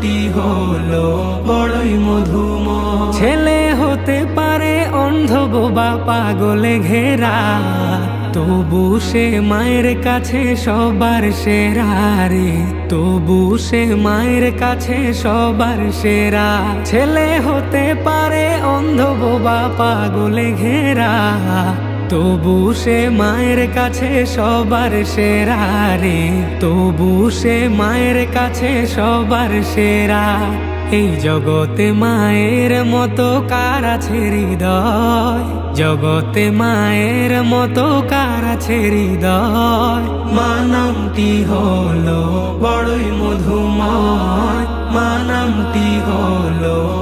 মানামটি হলো বড়ই মধুম ছেলে হতে পারে অন্ধ বোবা পাগলে ঘেরা, তবু সে মায়ের কাছে সবার সেরা রে, তবু সে মায়ের কাছে সবার সেরা। ছেলে হতে পারে অন্ধ বোবা পাগলে ঘেরা তবু সে মায়ের কাছে সবার সেরা রে। তবু সে মায়ের কাছে সবার সেরা। এই জগতে মায়ের মতো কার আছে হৃদয়? জগতে মায়ের মতো কার আছে হৃদয়? মানামটি হলো বড়ই মধুময়। মানামটি হলো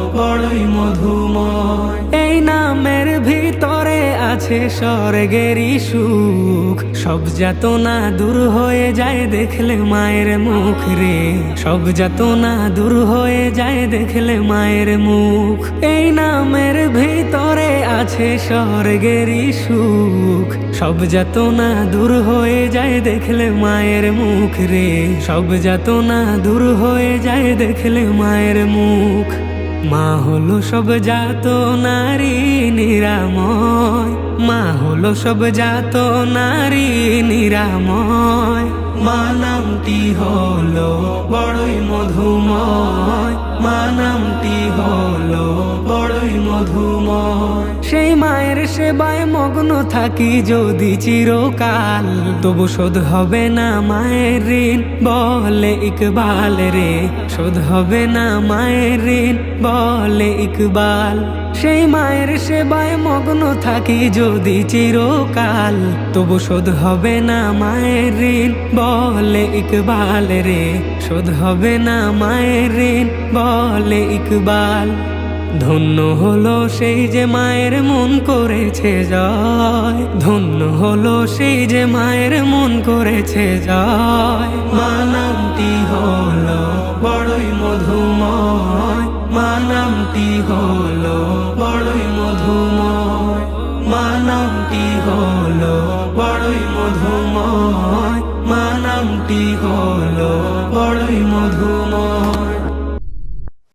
আছে স্বর্গেরই সুখ। সব যাতনা দূর হয়ে যায় দেখলে মায়ের মুখ রে। সব যাতনা দূর হয়ে যায় দেখলে মায়ের মুখ। এই নামের ভিতরে আছে স্বর্গেরই সুখ। সব যাতনা দূর হয়ে যায় দেখলে মায়ের মুখ রে। সব যাতনা দূর হয়ে যায় দেখলে মায়ের মুখ। মা হলো সব জাত নারী নিরাময়। মা হলো সব জাত নারী নিরাময়। মা নামটি হলো বড়ই মধুময়। মা নামটি হলো বড়ই মধুময় সেই মায়ের সেবায় মগ্ন থাকি যদি চিরকাল। তবু শোধ হবে না মায়ের ঋণ, বলে ইকবাল রে। শোধ হবে না মায়ের ঋণ, বলে ইকবাল। সেই মায়ের সেবায় মগ্ন থাকি যদি চিরকাল। তবু শোধ হবে না মায়ের ঋণ, বলে ইকবাল রে। শোধ হবে না মায়ের ঋণ, বলে ইকবাল। ধন্য হলো সেই যে মায়ের মন করেছে জয় ধন্য হলো সেই যে মায়ের মন করেছে জয় মানামটি হলো বড়ই মধুময়। মানামটি হলো বড়ই মধুময়। মানামটি হলো বড়ই মধুময়। মানামটি হলো বড়ই মধু